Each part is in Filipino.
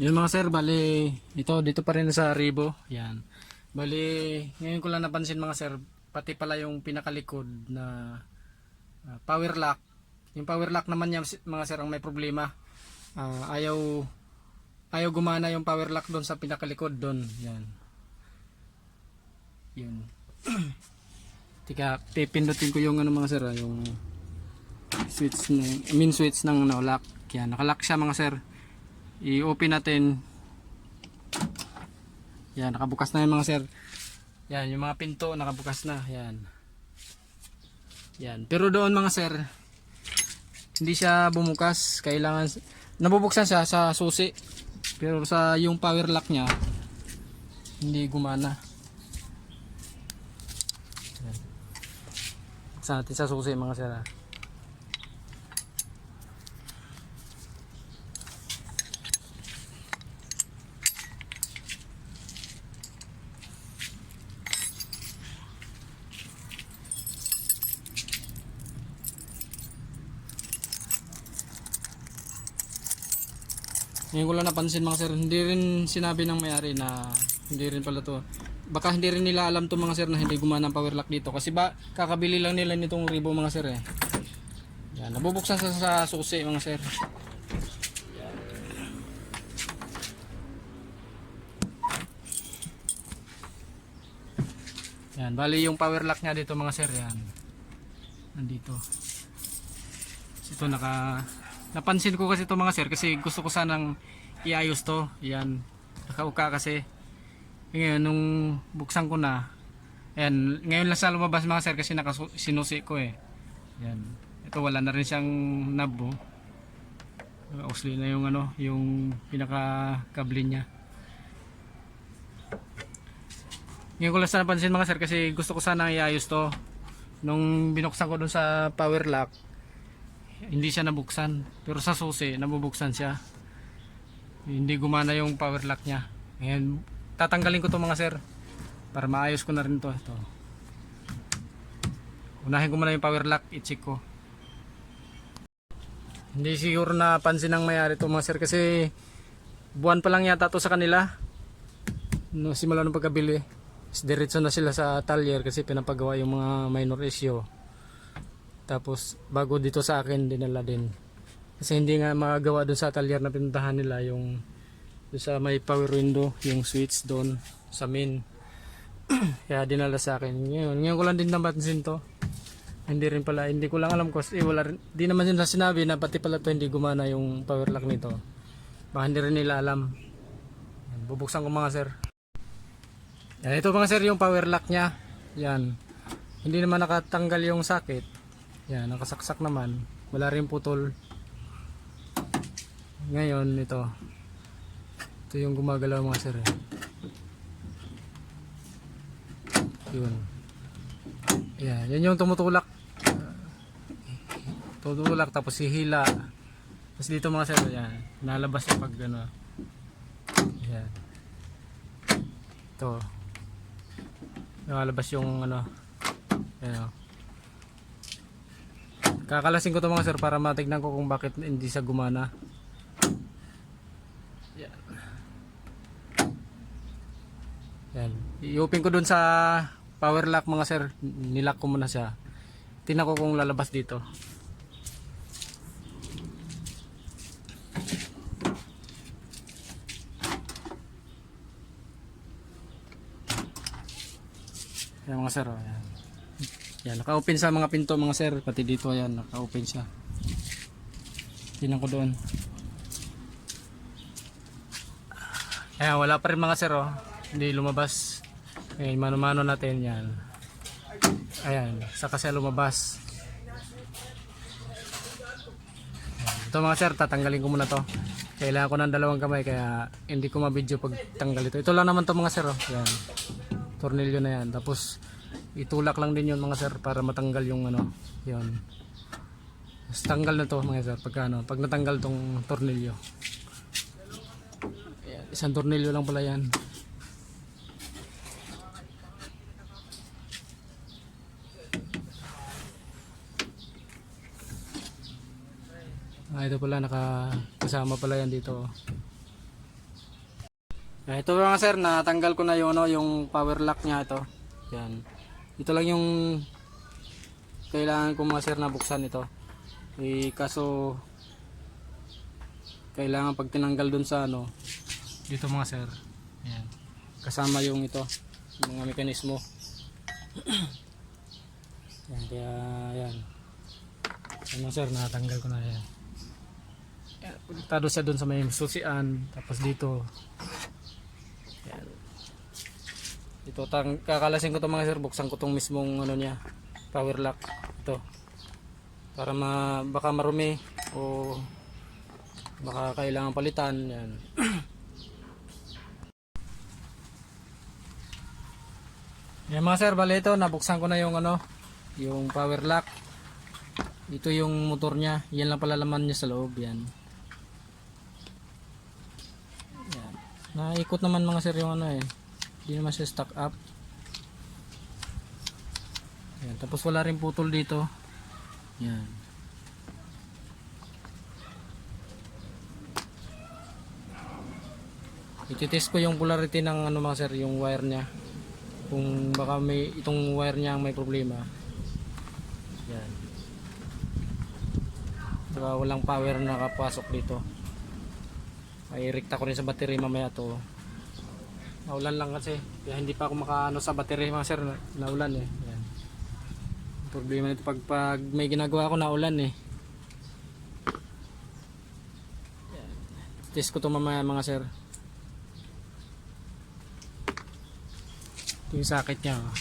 Yun mga sir, bali, ito, dito pa rin sa Ribo. Yan. Bali, ngayon ko lang napansin mga sir, pati pala yung pinakalikod na ah, power lock. Yung power lock naman niya mga sir ang may problema. Ah, ayaw, ayaw gumana yung power lock doon sa pinakalikod doon. Yan. Yun. Tika, pipindutin ko yung ano mga sir, ah, yung switch ng, main switch ng ano, lock. Yan, nakalock siya mga sir i-open natin. Yan nakabukas na yung mga sir. Yan yung mga pinto nakabukas na. Yan. Yan. Pero doon mga sir hindi siya bumukas. Kailangan nabubuksan siya sa susi. Pero sa yung power lock niya hindi gumana. Yan. sa natin sa susi mga sir ah. Ngayon ko lang napansin mga sir, hindi rin sinabi ng mayari na hindi rin pala to. Baka hindi rin nila alam to mga sir na hindi gumana ang power lock dito. Kasi ba, kakabili lang nila nitong ribo mga sir eh. Yan, nabubuksan sa, sa susi mga sir. Yan, bali yung power lock niya dito mga sir, yan. Nandito. Ito naka napansin ko kasi ito mga sir kasi gusto ko sanang iayos to. Yan. Nakauka kasi. Ngayon nung buksan ko na yan ngayon lang sa lumabas mga sir kasi nakasinusi ko eh. Yan. Ito wala na rin siyang knob oh. Usli na yung ano yung pinaka kable niya. Ngayon ko lang sa napansin mga sir kasi gusto ko sana iayos to. Nung binuksan ko dun sa power lock hindi siya nabuksan. Pero sa susi nabubuksan siya. Hindi gumana yung power lock niya. Ngayon tatanggalin ko to mga sir. Para maayos ko na rin to. Ito. unahin ko muna yung power lock i-check ko. Hindi siguro na pansin ng mayari to mga sir. Kasi buwan pa lang yata to sa kanila. No, simula nung pagkabili. Diretso na sila sa talyer kasi pinapagawa yung mga minor issue tapos bago dito sa akin dinala din. Kasi hindi nga magagawa doon sa atelier na pinuntahan nila yung sa may power window, yung switch doon sa main. Kaya dinala sa akin. Ngayon, ngayon ko lang din napansin to. Hindi rin pala, hindi ko lang alam kasi eh, wala rin, di naman din sinabi na pati pala to hindi gumana yung power lock nito. Baka hindi rin nila alam. Bubuksan ko mga sir. Yan, ito mga sir yung power lock niya. Yan. Hindi naman nakatanggal yung sakit. Yan, nakasaksak naman. Wala rin putol. Ngayon, ito. Ito yung gumagalaw mga sir. eh. Yun. Yan, yan yung tumutulak. Tutulak tapos hihila. Tapos dito mga sir, yan. Nalabas yung pag ano. Yan. Ito. Nalabas yung ano. Yan o. Kakalasin ko to mga sir para matignan ko kung bakit hindi siya gumana. Yan. Yan. I-open ko dun sa power lock mga sir. Nilock ko muna siya. Tingnan ko kung lalabas dito. Yan mga sir. Oh, yan. Yan, naka-open sa mga pinto mga sir, pati dito yan, naka-open siya. Tingnan ko doon. Ayan, wala pa rin mga sir oh. Hindi lumabas. Ayan, mano-mano natin yan. Ayan, saka siya lumabas. Ayan, Ito mga sir, tatanggalin ko muna to. Kailangan ko ng dalawang kamay kaya hindi ko mabidyo pag tanggal ito. Ito lang naman to mga sir oh. Ayan. Tornilyo na yan. Tapos itulak lang din yun mga sir para matanggal yung ano yun Tapos tanggal na to mga sir pag ano pag natanggal tong tornilyo Ayan, isang tornilyo lang pala yan ah, ito pala naka kasama pala yan dito Ah, ito mga sir, natanggal ko na yung ano, yung power lock niya ito. Yan. Ito lang yung kailangan ko mga sir na buksan ito. Eh kaso kailangan pag tinanggal dun sa ano dito mga sir. Yan. Kasama yung ito, mga mekanismo. yan, kaya yan. Mga sir, natanggal ko na yan. Pagtado siya dun sa may susian, tapos dito yan. Ito, tang, kakalasin ko to mga sir, buksan ko tong mismong ano niya, power lock. Ito. Para ma, baka marumi o baka kailangan palitan. Yan. yan mga sir, bali ito, nabuksan ko na yung ano, yung power lock. Ito yung motor niya. Yan lang pala laman niya sa loob. Yan. Yan. Naikot naman mga sir yung ano eh. Hindi naman siya stuck up. Yan. Tapos wala rin putol dito. Yan. Ititest ko yung polarity ng ano mga sir, yung wire niya. Kung baka may itong wire niya ang may problema. Yan. Baka walang power na nakapasok dito. Ay rekta ko rin sa battery mamaya to. Naulan lang kasi. Kaya hindi pa ako makaano sa battery mga sir. Naulan eh. Yan. Problema nito pag, pag may ginagawa ako naulan eh. Test ko to mamaya mga sir. Ito yung sakit niya. oh.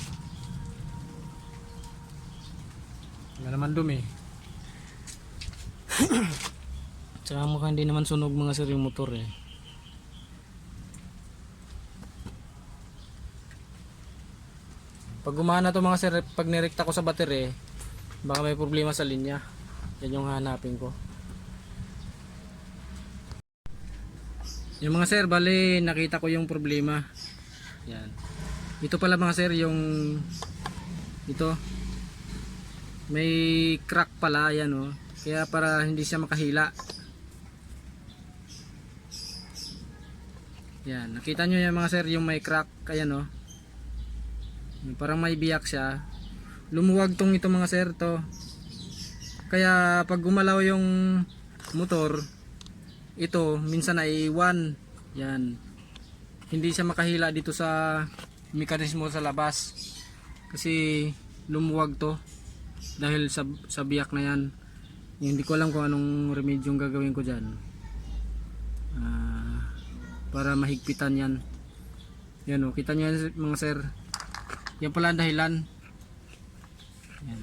Wala naman dumi. Tsaka mukhang hindi naman sunog mga sir yung motor eh. Pag gumana to mga sir, pag nirekta ko sa battery, baka may problema sa linya. Yan yung hanapin ko. Yung mga sir, bali nakita ko yung problema. Yan. Ito pala mga sir, yung ito. May crack pala yan oh. Kaya para hindi siya makahila. Yan, nakita nyo yan mga sir, yung may crack, ayan oh. Parang may biyak siya. Lumuwag tong ito mga sir to. Kaya pag gumalaw yung motor, ito minsan ay 1. Yan. Hindi siya makahila dito sa mekanismo sa labas. Kasi lumuwag to dahil sa sa biyak na yan. Hindi ko alam kung anong remedyong gagawin ko diyan. Ah, para mahigpitan yan. Yan oh, kita niyo yan mga sir. Yan pala ang dahilan. Yan.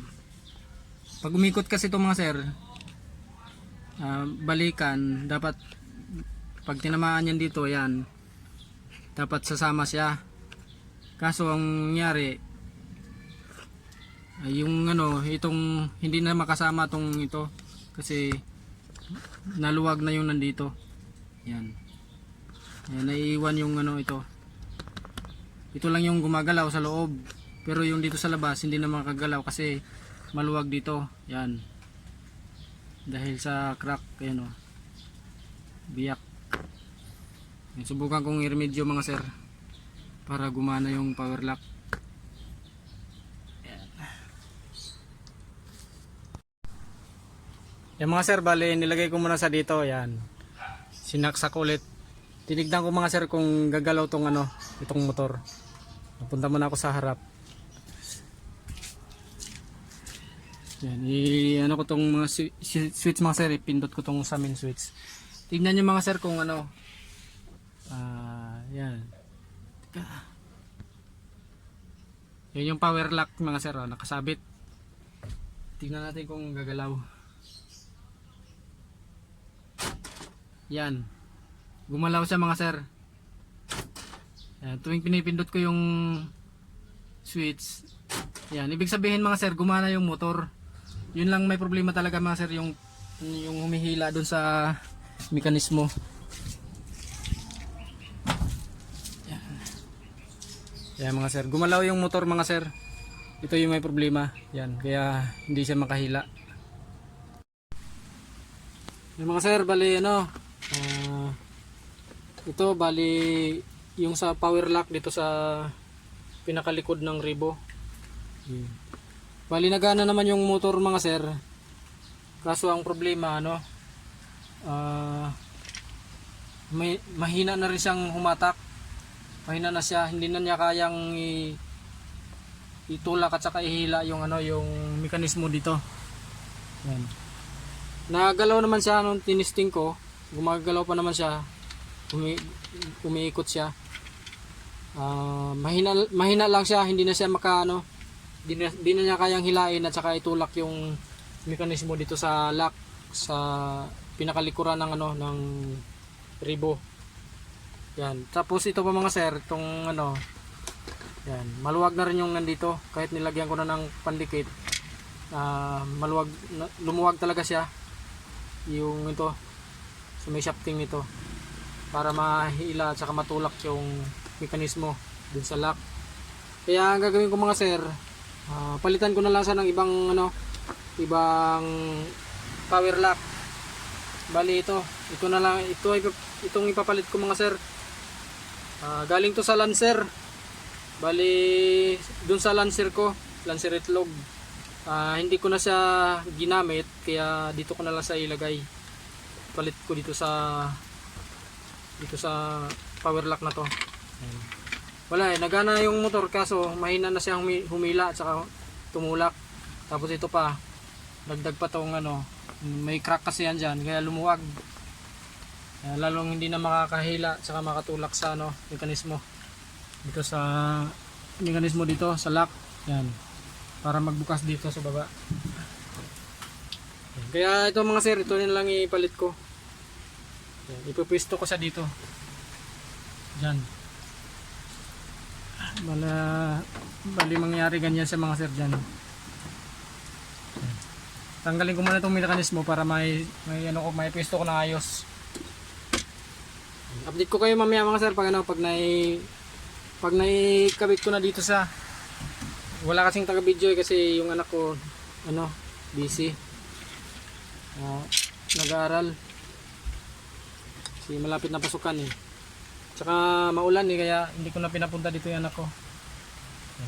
Pag umikot kasi ito mga sir, ah, balikan, dapat pag tinamaan yan dito, yan, dapat sasama siya. Kaso ang nangyari, ay yung ano, itong hindi na makasama tong ito kasi naluwag na yung nandito. Yan. Yan, naiiwan yung ano ito. Ito lang yung gumagalaw sa loob. Pero yung dito sa labas hindi na makagalaw kasi maluwag dito. Yan. Dahil sa crack, ayan o. Biyak. Subukan kong i-remedyo mga sir. Para gumana yung power lock. Yan. Yan mga sir, bali nilagay ko muna sa dito. Yan. Sinaksak ulit. Tinignan ko mga sir kung gagalaw tong ano, itong motor. Napunta muna ako sa harap. Yan, i ano ko tong mga swi- swi- switch mga sir, ipindot ko tong sa main switch. Tingnan niyo mga sir kung ano. Ah, yan. Teka. Yan yung power lock mga sir, oh, nakasabit. Tingnan natin kung gagalaw. Yan. Gumalaw siya mga sir. Yan, tuwing pinipindot ko yung switch. Yan, ibig sabihin mga sir, gumana yung motor. Yun lang may problema talaga mga sir, yung yung humihila dun sa mekanismo. Yan. Yan mga sir, gumalaw yung motor mga sir. Ito yung may problema. Yan, kaya hindi siya makahila. Yung mga sir, bali ano, ah, ito bali yung sa power lock dito sa pinakalikod ng ribo. Yun. Bali nagana naman yung motor mga sir. Kaso ang problema ano ah, may, mahina na rin siyang humatak. Mahina na siya, hindi na niya kayang i, itulak at saka ihila yung ano yung mekanismo dito. Yan. Nagalaw naman siya nung tinisting ko. Gumagalaw pa naman siya. Umi, umiikot siya. Ah, mahina mahina lang siya, hindi na siya maka hindi na, hindi na niya kayang hilain at saka itulak yung mekanismo dito sa lock sa pinakalikuran ng ano ng ribo. Yan. Tapos ito pa mga sir, itong ano yan, maluwag na rin yung nandito kahit nilagyan ko na ng pandikit. ah maluwag lumuwag talaga siya yung ito sa may shafting nito para mahila at saka matulak yung mekanismo dun sa lock. Kaya ang gagawin ko mga sir, ah, palitan ko na lang sa ng ibang ano, ibang power lock. Bali ito, ito na lang, ito ay itong ipapalit ko mga sir. Ah, galing to sa Lancer. Bali dun sa Lancer ko, Lancer Itlog. Ah, hindi ko na siya ginamit kaya dito ko na lang sa ilagay. Palit ko dito sa dito sa power lock na to. Ayan. Wala eh, nagana yung motor kaso mahina na siyang humi- humila at saka tumulak. Tapos ito pa, dagdag pa tong ano, may crack kasi yan dyan, kaya lumuwag. Kaya lalong hindi na makakahila at saka makatulak sa ano, mekanismo. Dito sa mekanismo dito sa lock. Yan. Para magbukas dito sa baba. Kaya ito mga sir, ito na lang ipalit ko. Yan. Ipupwesto ko sa dito. Diyan. Bala, bali mangyari ganyan sa mga sir dyan. Yan. Tanggalin ko muna itong mekanismo para may, may ano may pwesto ko na ayos. Update ko kayo mamaya mga sir pag ano, pag nai pag naikabit ko na dito sa wala kasing taga video eh, kasi yung anak ko ano busy Ah, nag-aaral kasi malapit na pasukan eh tsaka maulan eh kaya hindi ko na pinapunta dito yung anak ko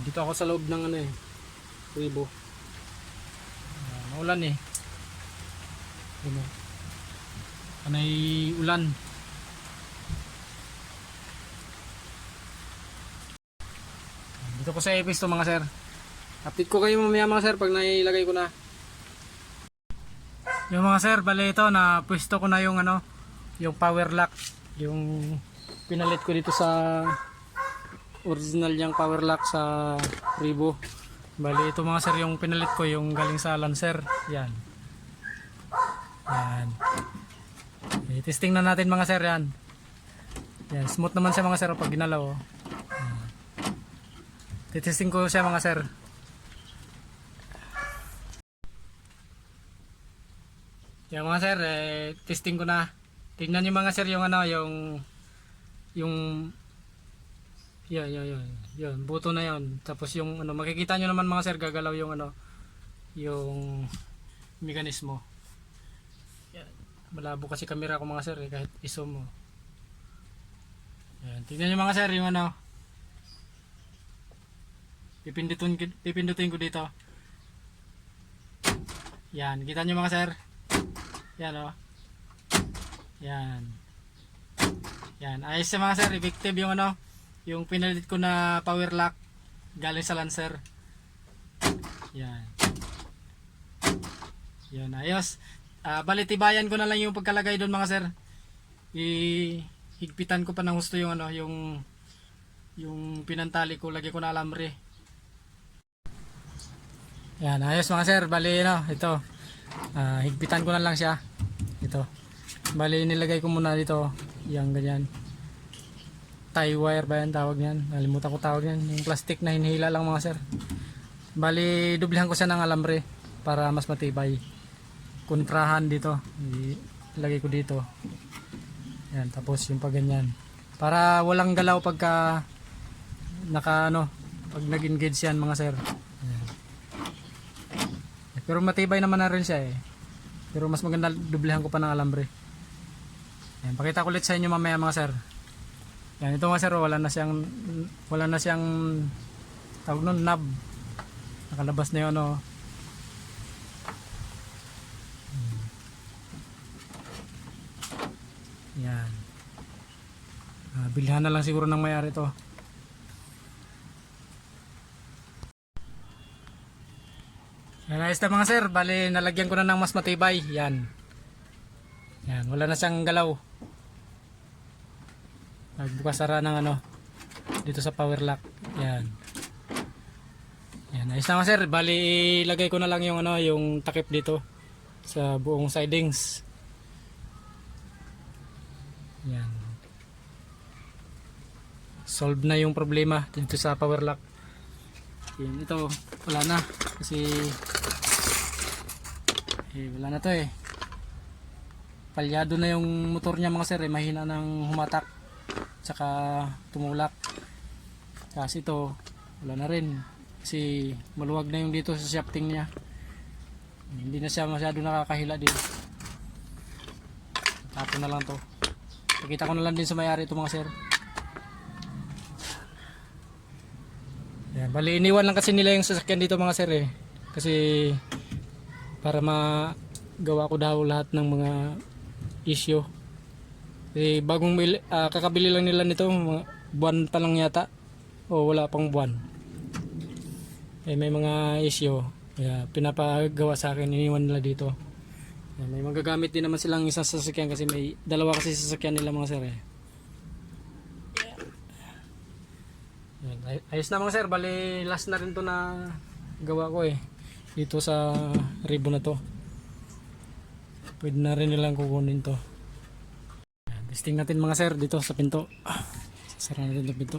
dito ako sa loob ng ano eh ribo Ah, maulan eh oh. panay ulan Dito ko sa Epis mga sir. Update ko kayo mamaya mga sir pag nailagay ko na. Yung mga sir, bali ito na pwesto ko na yung ano, yung power lock, yung pinalit ko dito sa original niyang power lock sa Ribo. Bali ito mga sir yung pinalit ko yung galing sa Lancer. Yan. Yan. Okay, testing na natin mga sir yan. Yan, smooth naman siya mga sir pag ginalaw. Oh. Titesting ko siya mga sir. Yan mga sir, eh, testing ko na. Tingnan niyo mga sir yung ano, yung yung yun, yun, yun, yun, buto na yun. Tapos yung ano, makikita niyo naman mga sir, gagalaw yung ano, yung mekanismo. Yan. Malabo kasi camera ko mga sir, eh, kahit iso mo. Yan, tingnan niyo mga sir, yung ano, pipindutin, pipindutin ko dito. Yan, kita nyo mga sir? Yan o. Yan. Yan, ayos siya mga sir, effective yung ano, yung pinalit ko na power lock galing sa Lancer. Yan. Yan, ayos. Ah, balitibayan ko na lang yung pagkalagay doon mga sir. I higpitan ko pa ng gusto yung ano, yung yung pinantali ko, lagay ko na alambre. Yan, ayos mga sir. Bali, no, ito. Ah, higpitan ko na lang siya. Ito. Bali, nilagay ko muna dito. Yang ganyan. Tie wire ba yan tawag niyan? Nalimutan ko tawag yan. Yung plastic na hinihila lang mga sir. Bali, dublihan ko siya ng alambre para mas matibay. Kontrahan dito. Ilagay ko dito. Yan, tapos yung pag ganyan. Para walang galaw pagka naka ano, pag nag-engage yan mga sir. Yan. Pero matibay naman na rin siya eh. Pero mas maganda dublihan ko pa ng alambre. Yan, pakita ko ulit sa inyo mamaya mga sir. Yan, ito mga sir, oh, wala na siyang, wala na siyang, tawag nun, knob. Nakalabas na yung ano. Hmm. Yan. Ah, bilhan na lang siguro ng mayari to. Yan, ayos na mga sir. Bali, nalagyan ko na ng mas matibay. Yan. Wala na siyang galaw. Nagbukas sara ng ano, dito sa power lock. Yan. Yan, ayos na mga sir. Bali, ilagay ko na lang yung ano, yung takip dito sa buong sidings. Yan. Solve na yung problema dito sa power lock. Yan, ito, wala na. Kasi, eh, wala na to eh. Palyado na yung motor niya mga sir eh. Mahina ng humatak. Tsaka tumulak. Kasi ito, wala na rin. Kasi maluwag na yung dito sa shafting niya. Hindi na siya masyado nakakahila din. Tapo na lang to. Pakita ko na lang din sa may-ari ito mga sir. Yan, bali iniwan lang kasi nila yung sasakyan dito mga sir eh. Kasi para magawa ko daw lahat ng mga issue. Eh, bagong ah, kakabili lang nila nito, mga buwan pa lang yata. O wala pang buwan. Eh, may mga issue. Kaya pinapagawa sa akin, iniwan nila dito. Eh, may magagamit din naman silang isang sasakyan kasi may dalawa kasi sasakyan nila mga sir eh. Ayos na mga sir, bali last na rin to na gawa ko eh. Dito sa ribbon na to. Pwede na rin nilang kukunin to. Testing natin mga sir dito sa pinto. Ah, Sara natin itong pinto.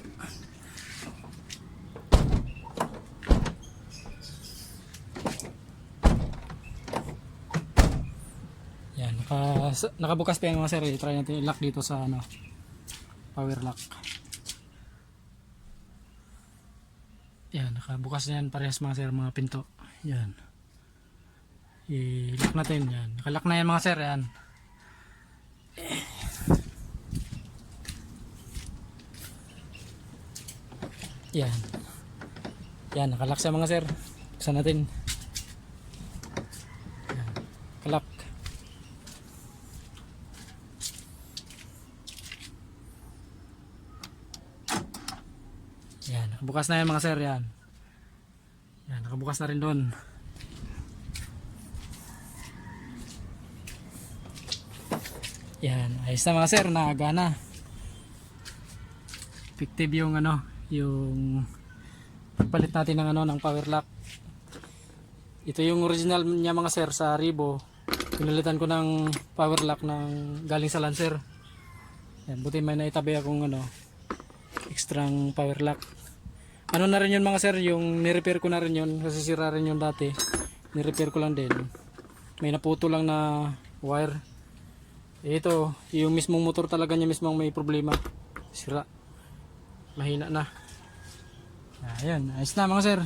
Yan, naka, nakabukas pa yan mga sir. Try natin i-lock dito sa ano, power lock. Yan, nakabukas na yan parehas mga sir, mga pinto. Yan. I-lock natin yan. Nakalock na yan mga sir, yan. Yan. Yan, nakalock siya mga sir. Buksan natin. Yan. Nakalock. Yan, nakabukas na yan mga sir, yan. Yan, nakabukas na rin doon. Yan, ayos na mga sir, nakagana. Effective yung ano, yung pagpalit natin ng ano, ng power lock. Ito yung original niya mga sir sa Ribo. Pinalitan ko ng power lock ng galing sa Lancer. Yan, buti may naitabi akong ano, extrang power lock. Ano na rin yun mga sir, yung nirepair ko na rin yun kasi sira rin yun dati. Nirepair ko lang din. May naputo lang na wire. Eh, Ito, yung mismong motor talaga niya mismong may problema. Sira. Mahina na. Ayan, ayos na mga sir.